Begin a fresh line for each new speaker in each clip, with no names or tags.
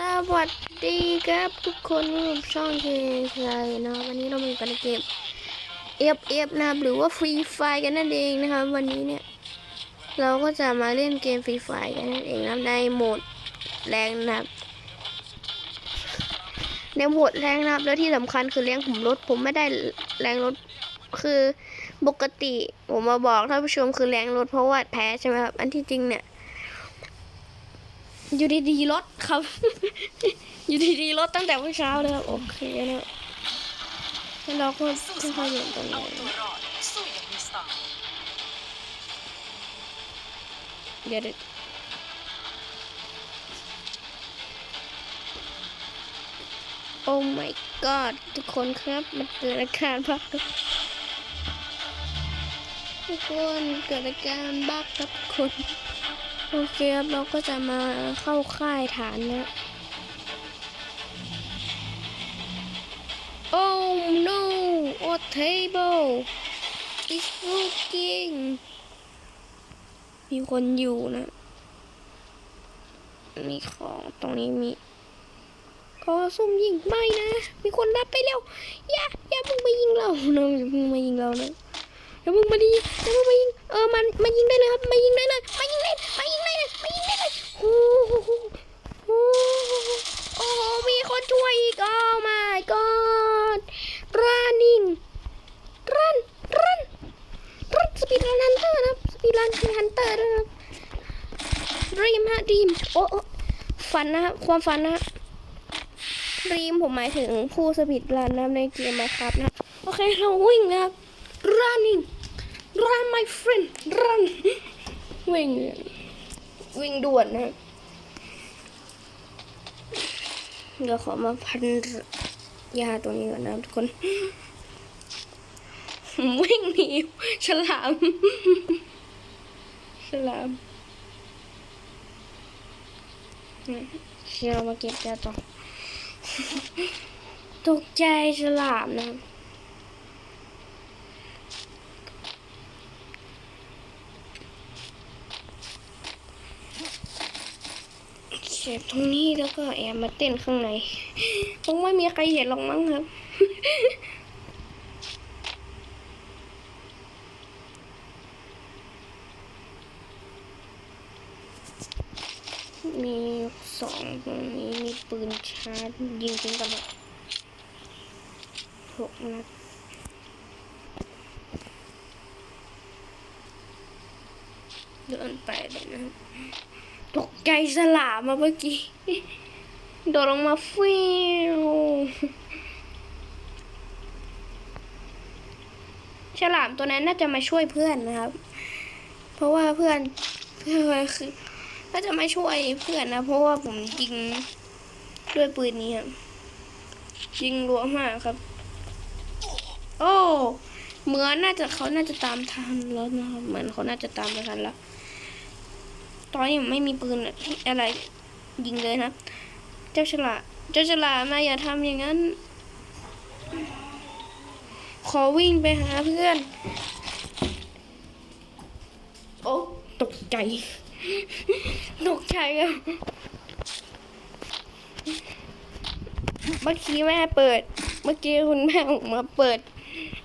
สวัสดีครับทุกคนผมช่องเคไยนะครับวันนี้เรามากันเกมเอฟเอฟนะครับหรือว่าฟรีไฟกันนั่นเองนะครับ วันนี้เนี่ย เราก็จะมาเล่นเกมฟรีไฟกันนั่นเองนะในโหมดแรงนะครับในโหมดแรงนะครับ แล้วที่สำคัญคือแรงผมลดผมไม่ได้แรงลดคือปกติผมมาบอกท่านผู้ชมคือแรงลดเพราะว่าแพ้ใช่ไหมครับอันที่จริงเนี่ย อยู่ดีๆรถครับ อยู่ดีๆรถตั้งแต่เมื่อเช้าเลยครับโอเคนะแล้วเราก็ค่อยๆอยู่ตรง
เอา
นี้
ตัวรอดสู้อย่างมีสไตล์
เดี๋ยวเดี๋ยวโอ้ my god ทุกคนครับ มันเกิดอาการบักครับทุกคนเกิดอาการบักครับทุกคน โอเคครับเราก็จะมาเข้าค่ายฐานนะ Oh no what table is looking มีคนอยู่นะ มีของตรงนี้มีขอซุ่มยิงไม่นะ มีคนรับไปแล้ว อย่า อย่าเพิ่งมายิงเรานะอย่าเพิ่งมายิงเรานะอย่าเพิ่งมาดีอย่าเพิ่งมายิง เออ มันมายิงได้เลยครับ มายิงได้เลยมายิง เลยมายิงได้เลยมายิงได้เลยโอ้โหโอ้โหโอ้โหมีคนช่วยอีกโอ้ my god running run run run สปีดรันฮันเตอร์นะครับสปีดรันฮันเตอร์นะครับดีมฮะดีมโอ้โอ้ฝันนะครับความฝันนะดีมผมหมายถึงผู้สปีดรันนะในเกมมาครับนะโอเคเราวิ่งนะครับ running run my friend run วิ่ง วิ่งด่วนนะเดี๋ยวขอมาพันยาตัวนี้ก่อนนะทุกคน วิ่งหนีฉลาม ฉลามเชียวมาเก็บยาต่อตกใจฉลามนะ เสียบตรงนี้แล้วก็แอบมาเต้นข้างในคงไม่มีใครเห็นหรอกมั้งครับ มีสองตรงนี้มีปืนชาร์จยิงทิ้งกันหมดหกนัดเดินไปเลยนะ ตกใจสลามมาเมื่อกี้ โดดลงมาฟิวฉลามตัวนั้นน่าจะมาช่วยเพื่อนนะครับ เพราะว่าเพื่อนเพื่อนคือก็จะไม่ช่วยเพื่อนนะ เพราะว่าผมยิงด้วยปืนนี้ครับยิงรัวมากครับ โอ้ เหมือนน่าจะเขาน่าจะตามทันแล้วนะครับ เหมือนเขาน่าจะตามทันแล้ว ตอนนี้ไม่มีปืนอะไรยิงเลยนะ เจ้าฉลาดเจ้าฉลาดมาอย่าทำอย่างนั้น ขอวิ่งไปหาเพื่อน โอ้ตกใจ ตกใจอะเมื่อกี้แม่เปิด เมื่อกี้คุณแม่ออกมาเปิด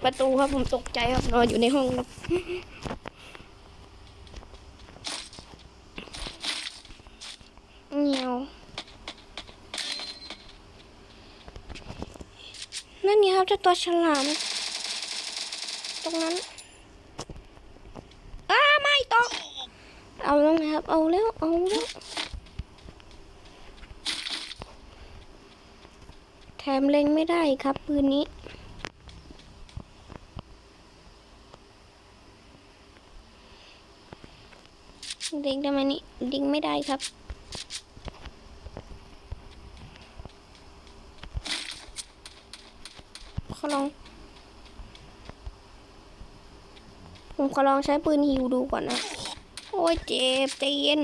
ประตูครับผมตกใจครับนอนอยู่ในห้องครับเงียวนั่นไง ครับเจ้าตัวฉลาม ตรงนั้นอ้าไม่ตกเอาแล้วไงครับ เอาแล้ว เอาแล้ว แถมเล็งไม่ได้ครับปืนนี้เล็งได้ไหมนี่เล็งไม่ได้ครับ ขอลอง ผมข อลองใช้ปืนฮิวดูก่อนนะ โอ้ยเจ็บใจเย็น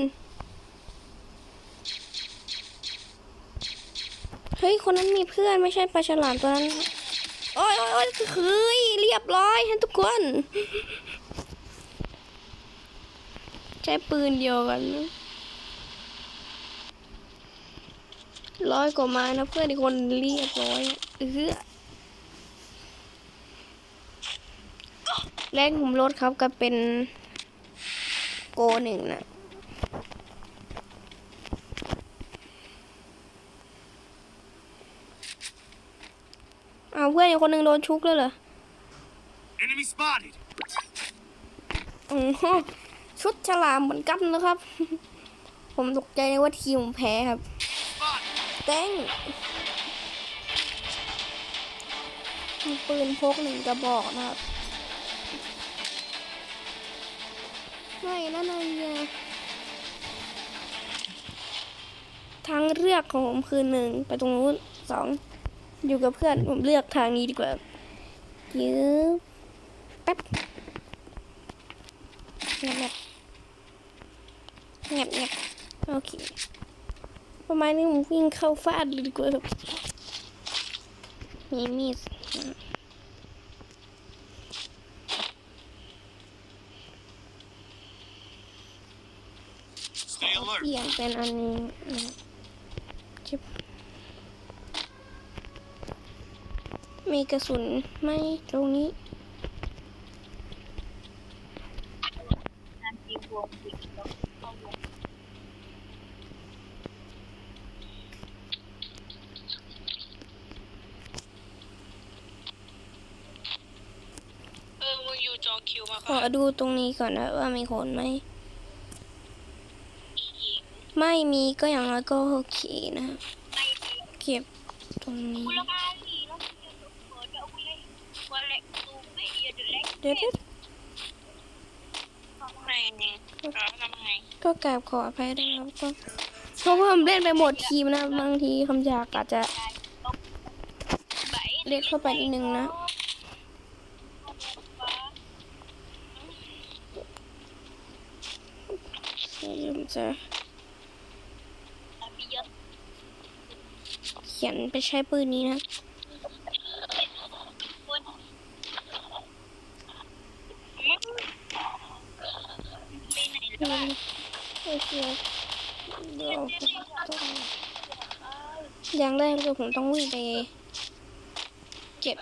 เฮ้ย คนนั้นมีเพื่อนไม่ใช่ปลาฉลามตัวนั้น โอ้ยโอ้ยโอ้ยเฮ้ยเรียบร้อยฮะทุกคน ใช้ปืนเดียวกันนะร้อยกว่าม้นะเพื่อนอีกคนเรียบร้อยเออ แรกผมลดครับก็เป็นโกหนึ่งนะอ้าวเพื่อนอีกคนหนึ่งโดนชุกแล้วเหรอ
Enemy spotted.
อือฮะชุดฉลามเหมือนกันนะครับ ผมตกใจเลยว่าทีมผมแพ้ครับ
Spotted.
เต้งมีปืนพกหนึ่งกระบอกนะครับ ไม่นั่นไงเนี่ยทางเลือกของผมคือหนึ่งไปตรงนู้นสองอยู่กับเพื่อนผมเลือกทางนี้ดีกว่ายืบแป๊บเงียบเงียบเงียบเงียบโอเคประมาณนี้ผมวิ่งเข้าฟาดเลยดีกว่าครับมีมีด เป
alert.
ลี่ยนเป็นอันนี้นะครับชิบมีกระสุนไหมตรงนี้
เออมึงอยู่จอคิวมา
ขอ
ค่ะ
ดูตรงนี้ก่อนนะว่ามีคนไหม
อีหญิง
ไม่มีก็อย่างน้อยก็โอเคนะ เก็บตรงนี้ เดี๋ยวเดี๋ยว
ไหนเนี่ยเออทำไง
ก็กราบขออภัยด้วยครับก็เพราะว่าผมเล่นไปหมดทีมนะ บางทีคำหยาบอาจจะเล็กเข้าไปนิดนึงนะผมจะ ขียนไปใช้ปืนนี้นะโอเคเดี๋ยวผมต้องย่างแรกเลยผมต้องวิ่งไปเก็บ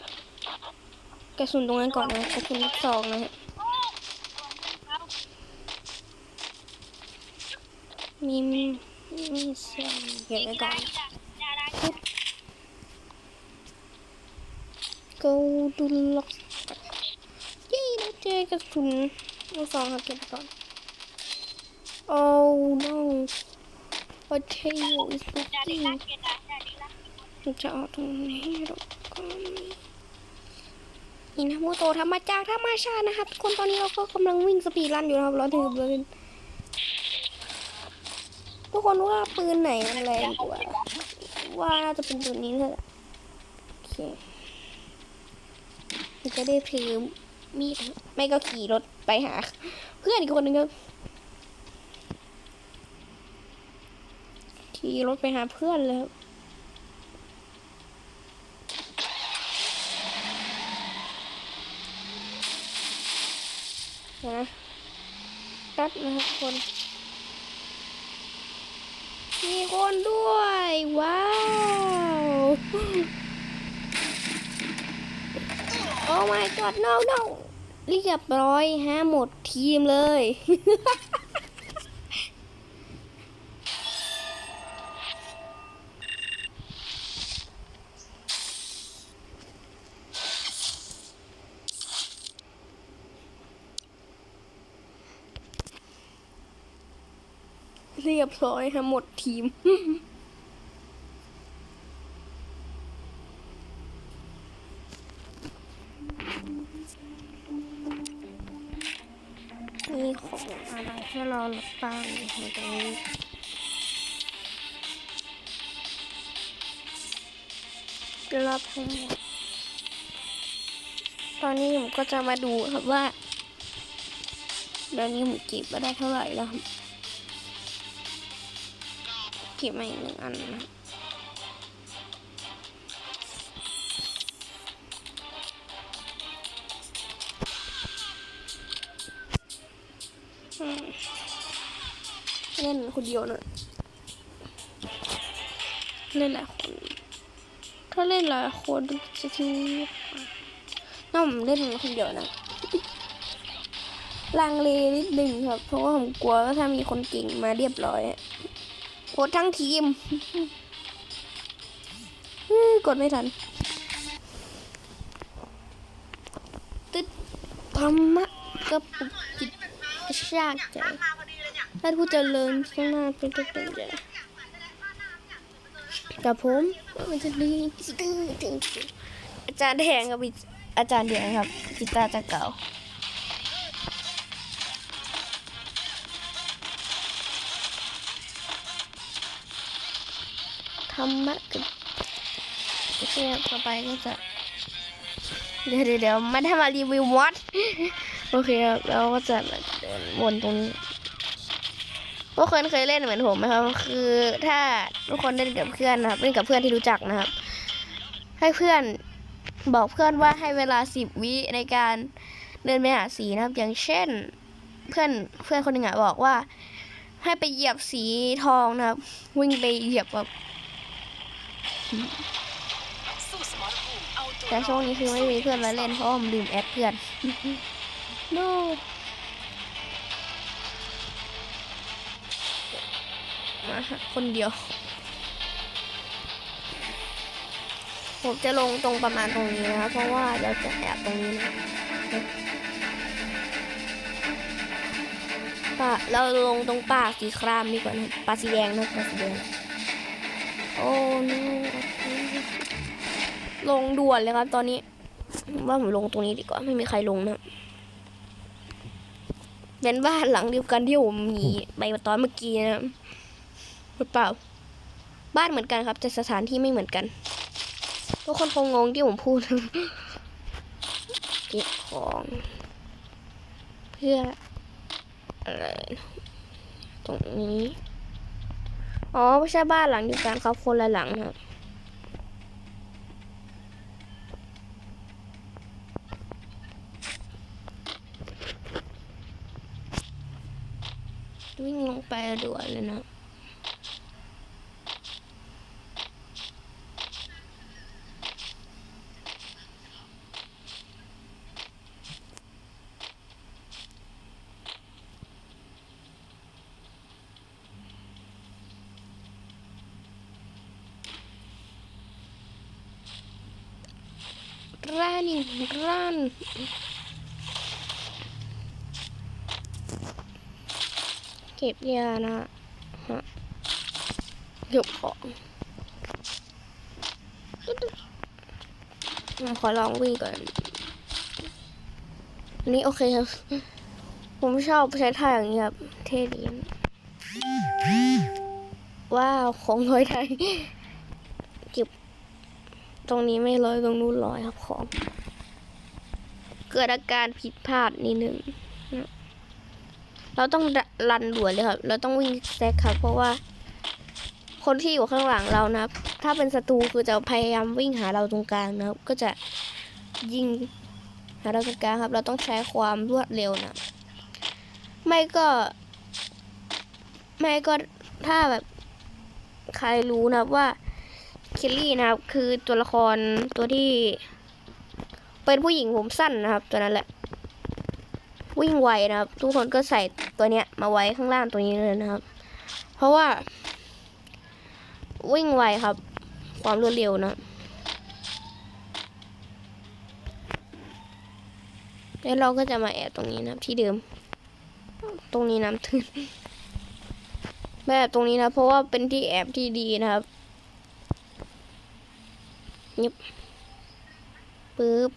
กระสุนตรงนั้นก่อนนะกระสุนลูกซองนะฮะมีมีมีเสียงเก็บไว้ก่อน go to lock เย้เราเจอกระสุนลูกซองครับเก็บก่อน oh no a tail is
dari
looking จะเอาตรงนี้หรอกก็นี่นะโมโตทำมาจากธรรมชาตินะครับคนตอนนี้เราก็กำลังวิ่งสปีดรันอยู่นะครับเราถือปืนทุกคนว่าปืนไหนมันแรกว่าว่าน่าจะเป็นปืนนี้เลยโอเค จะได้ถือมีดไม่ก็ขี่รถไปหา เพื่อนอีกคนหนึงครับขี่รถไปหาเพื่อนเลยครับนะตัดนะครับคน มีคนด้วย ว้าว โอ้ my god no no เรียบร้อยฮะหมดทีมเลย เรียบร้อยฮะหมดทีม ราหรือเล่าอยู่ตรงนี้รับให้หมดตอนนี้ผมก็จะมาดูครับว่าเดี๋ยวนี้ผมเก็บมาได้เท่าไหร่แล้วครับเก็บมาอีกหนึ่งอันนะ เล่นคนเดียวหน่อยเล่นหลายคน ถ้าเล่นหลายคนจะทิ้งน้องผมเล่นคนเดียวนะลังเลนิดนึงครับ เพราะว่าผมกลัวว่าถ้ามีคนเก่งมาเรียบร้อยอะโคตรทั้งทีมกดไม่ทันตึ๊ดธรรมะกับปุกจิตกระชากใจ ท่านผู้เจริญข้างหน้าเป็นตัวเป็นใจกับผมมันจะดีตื้อจริงอาจารย์แดงกับอาจารย์แดงครับจิตตาจะเก่าธรรมะกับโอเคครับต่อไปก็จะเดี๋ยวเดี๋ยวม่ได้มารีวิวมอดโอเคครับเราก็จะมาเดินวนตรงนี้ พวกคนเคยเล่นเหมือนผมไหมครับ คือถ้าทุกคนเล่นกับเพื่อนนะครับเล่นกับเพื่อนที่รู้จักนะครับ ให้เพื่อนบอกเพื่อนว่าให้เวลาสิบวิในการเดินไปหาสีนะครับ อย่างเช่น เพื่อนเพื่อนคนหนึ่งอะบอกว่า ให้ไปเหยียบสีทองนะครับ วิ่งไปเหยียบแบบแต่ช่วงนี้คือไม่มีเพื่อนมาเล่นเพราะว่าผมลืมแอดเพื่อนโมาคนเดียว ผมจะลงตรงประมาณตรงนี้นะเพราะว่าเราจะแอบตรงนี้นะป่าเราลงตรงป่าสีครามดีกว่านะป่าสีแดงนะป่าสีแดงโอ้โนลงด่วนเลยครับตอนนี้ ว่าผมลงตรงนี้ดีกว่าไม่มีใครลงนะเป็นบ้านหลังเดียวกันที่ผมหนีไปตอนเมื่อกี้นะ หรือเปล่า บ้านเหมือนกันครับ แต่สถานที่ไม่เหมือนกัน ทุกคนคงงงที่ผมพูดเก็บของ เพื่ออะไรตรงนี้ อ๋อไม่ใช่บ้านหลังเดียวกันครับคนละหลังครับวิ่งลงไปด่วนเลยนะ รันรันเก็บยานะฮะเก็บของมาขอลองวิ่งก่อนอันนี่โอเคครับ ผมชอบใช้ท่าอย่างนี้ครับเท่ดีว้าวของลอยไทยเก็บตรงนี้ไม่ลอยตรงนู้นลอยครับของ เกิดอาการผิดพลาดนิดนึงเราต้องรันด่วนเลยครับ เราต้องวิ่งแซกครับ เพราะว่า คนที่อยู่ข้างหลังเรานะครับ ถ้าเป็นศัตรูคือจะพยายามวิ่งหาเราตรงกลางนะครับ ก็จะยิงหาเราตรงกลางครับ เราต้องใช้ความรวดเร็วนะ ไม่ก็ ไม่ก็ถ้าแบบใครรู้นะว่า เคลลี่นะครับ คือตัวละครตัวที่ เป็นผู้หญิงผมสั้นนะครับ ตัวนั้นแหละ วิ่งไวนะครับ ทุกคนก็ใส่ตัวเนี้ย มาไว้ข้างล่างตัวนี้เลยนะครับ เพราะว่า วิ่งไวครับ ความรวดเร็วนะแล้วเราก็จะมาแอบตรงนี้นะครับ ที่เดิม ตรงนี้น้ำทึนแบบตรงนี้นะ เพราะว่าเป็นที่แอบที่ดีนะครับยิบปึ๊บ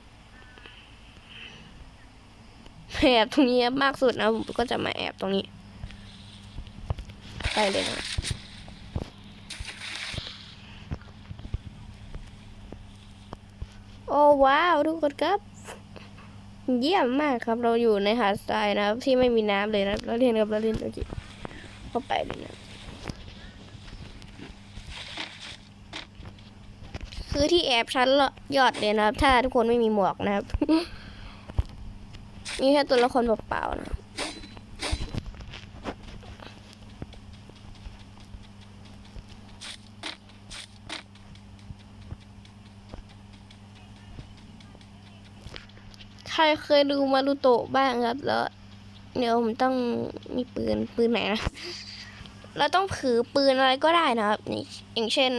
แอบตรงนี้มากสุดนะผมก็จะมาแอบตรงนี้ไปเลยนะโอ้ว้าวทุกคนครับ เยี่ยมมากครับเราอยู่ในหาดทรายนะครับที่ไม่มีน้ำเลยนะเราเรียนกับเราเรียนโอเคเข้าไปเลยนะคือที่แอบชั้นยอดเลยนะครับ ถ้าทุกคนไม่มีหมวกนะครับ มีแค่ตัวละครเปล่าๆนะใครเคยดูมารุโตะบ้างครับ แล้ว เดี๋ยวผมต้องมีปืนปืนไหนนะเราต้องถือปืนอะไรก็ได้นะครับอย่างเช่น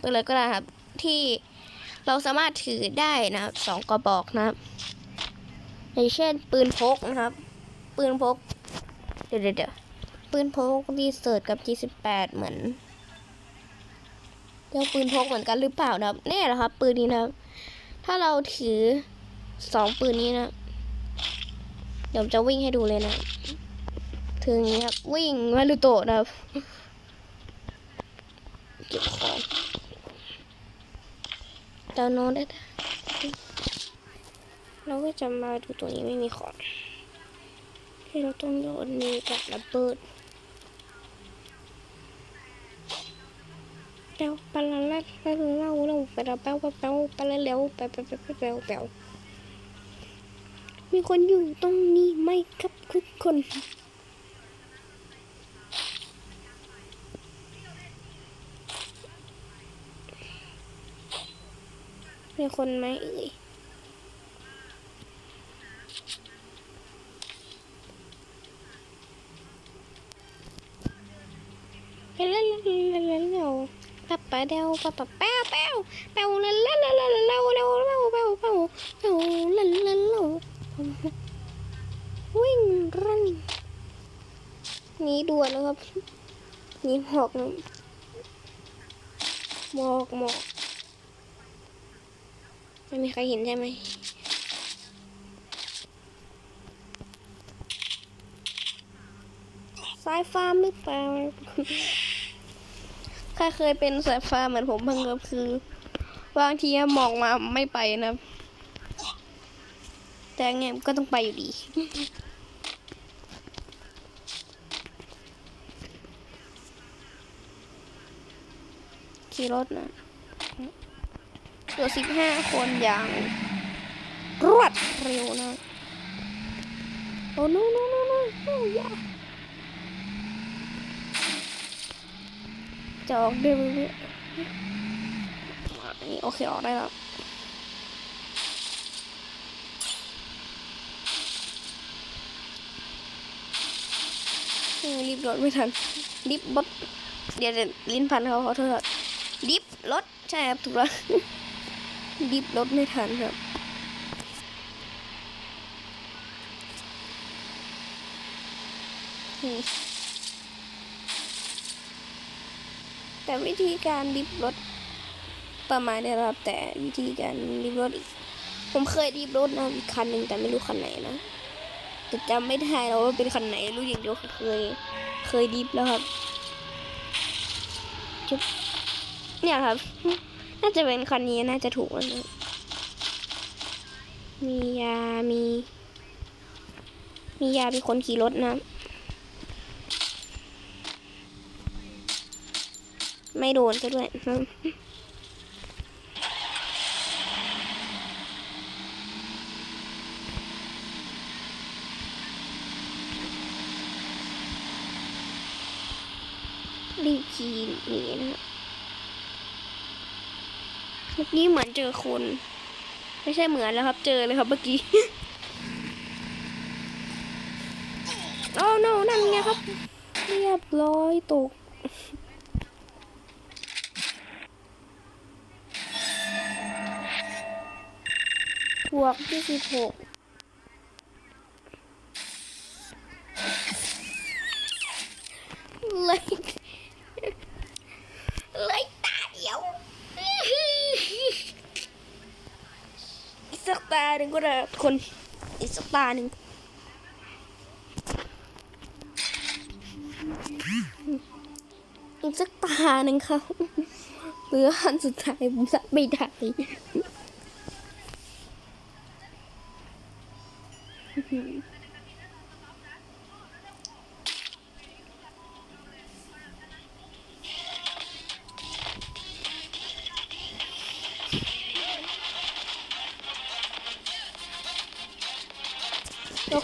ปืนอะไรก็ได้ครับ ที่เราสามารถถือได้นะสองกระบอกนะครับ อย่างเช่น ปืนพกนะครับ ปืนพก เดี๋ยวเดี๋ยวปืนพกรีเสิร์ชกับ G18 เหมือนเรียกปืนพกเหมือนกันหรือเปล่านะครับแน่เหรอครับ ปืนนี้นะครับ ถ้าเราถือสองปืนนี้นะ เดี๋ยวจะวิ่งให้ดูเลยนะถึงอย่างนี้ครับ วิ่งมารุโตะนะครับเก็บของดาวน์โน้ตได้ เราก็จะมาดูตัวนี้ไม่มีของที่เราต้องโยนมีกับระเบิดเดาปลาละละละเล่าเล่าไปละเป้าเป้าเป้าปลาละเร็วไปไปไปไปไปไปมีคนอยู่ตรงนี้ไหมครับทุกคนมีคนไหมเอ่ย เฮ้ยแล้วแล้วแล้วแล้วปะปะเดวปะปะแป้วแป้วแป้วแล้วแล้วแล้วแล้วแล้วแล้วแล้วแป้วแป้วแป้วแล้วแล้วแล้ววิ่งรันนีด่วนนะครับนีหอกนะหมอกหมอกไม่มีใครเห็นใช่ไหมสายฟ้าหรือเปล่า ใครเคยเป็นสายฟ้าเหมือนผมบ้างครับคือบางทีมองมาไม่ไปนะแต่ไงก็ต้องไปอยู่ดี ขี่รถนะเหลือสิบห้าคนอย่างรวดเร็วนะ โอ้โนโนโนโนโอ้ยา จะออกได้ไหมเนี่ยนี่โอเคออกได้แล้วรีบรถไม่ทันรีบรถเดี๋ยวลิ้นพันเขาขอโทษดิฟรถใช่ครับถูกแล้วดิฟรถไม่ทันครับนี่ แต่วิธีการดิฟรถประมาณนี้ครับ แต่วิธีการดิฟรถอีก ผมเคยดิฟรถนะอีกคันหนึ่งแต่ไม่รู้คันไหนนะแต่จำไม่ได้แล้วว่าเป็นคันไหนรู้อย่างเดียวคือเคย เคยดิฟแล้วครับจุ๊บเนี่ยครับ น่าจะเป็นคันนี้น่าจะถูกแล้วนะมียามี มียามีคนขี่รถนะ ไม่โดนซะด้วยรีบขี่หนีนะเมื่อกี้เหมือนเจอคน ไม่ใช่เหมือนแล้วครับ เจอเลยครับเมื่อกี้โอ้ no นั่นไงครับ เรียบร้อยตก บวกที่สิบหกเลยเลยตาเดียวอีกสักตาหนึ่งก็ได้ทุกคนอีกสักตาหนึ่งอีกสักตาหนึ่งครับเหลืออันสุดท้ายผมรับไม่ได้ ทุก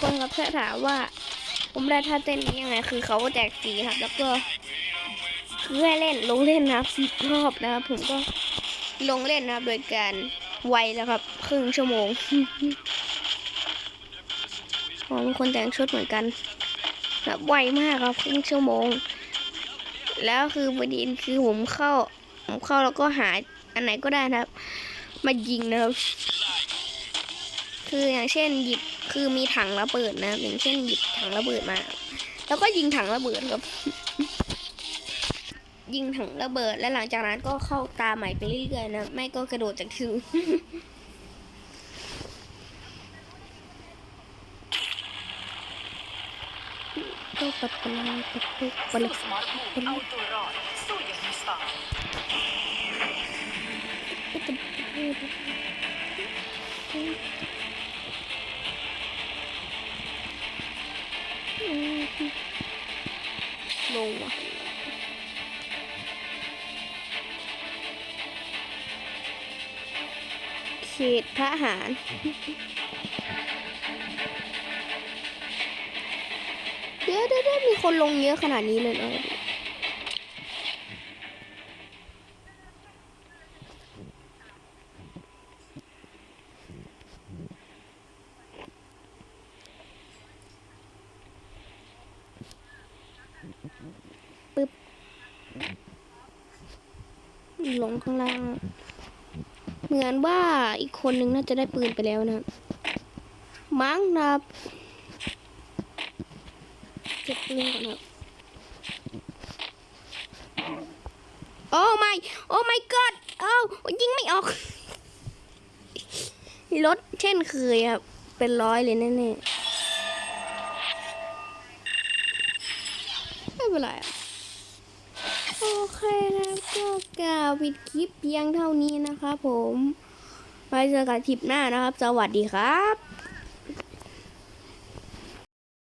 คนครับถ้าถามว่าผมได้ท่าเต้นนี้ยังไง คือเขาแจกฟรีครับ แล้วก็คือให้เล่นลงเล่นนะครับสิบรอบนะครับ ผมก็ลงเล่นนะครับ โดยการไวแล้วครับ ครึ่งชั่วโมง อ๋อมีคนแต่งชุดเหมือนกันแบบไวมากครับครึ่งชั่วโมง แล้วคือประเด็นคือผมเข้า ผมเข้าแล้วก็หาอันไหนก็ได้นะครับ มายิงนะครับ คืออย่างเช่นหยิบคือมีถังระเบิดนะครับอย่างเช่นหยิบถังระเบิดมา แล้วก็ยิงถังระเบิดครับ ยิงถังระเบิด และหลังจากนั้นก็เข้าตาใหม่ไปเรื่อยๆนะ ไม่ก็กระโดดจากที่ก็ปัดปลาปัดปุกปัดปัดปัด
เอาตัวรอด สู้อย่างมีสไต ล์
ลงว่ะเขตทหาร เดี๋ยวเดี๋ยวเดี๋ยวมีคนลงเยอะขนาดนี้เลยเหรอปึ๊บลงข้างล่าง เหมือนว่าอีกคนนึงน่าจะได้ปืนไปแล้วนะมั้งนะครับ เก็บปืนก่อนครับโอ้ไม่โอ้ my god เอ้ายิงไม่ออกรถเช่นเคยครับ เป็นร้อยเลยแน่ๆไม่เป็นไรอะโอเคนะครับก็กล่าวปิดคลิปเพียงเท่านี้นะครับผม ไปเจอกันทริปหน้านะครับ สวัสดีครับ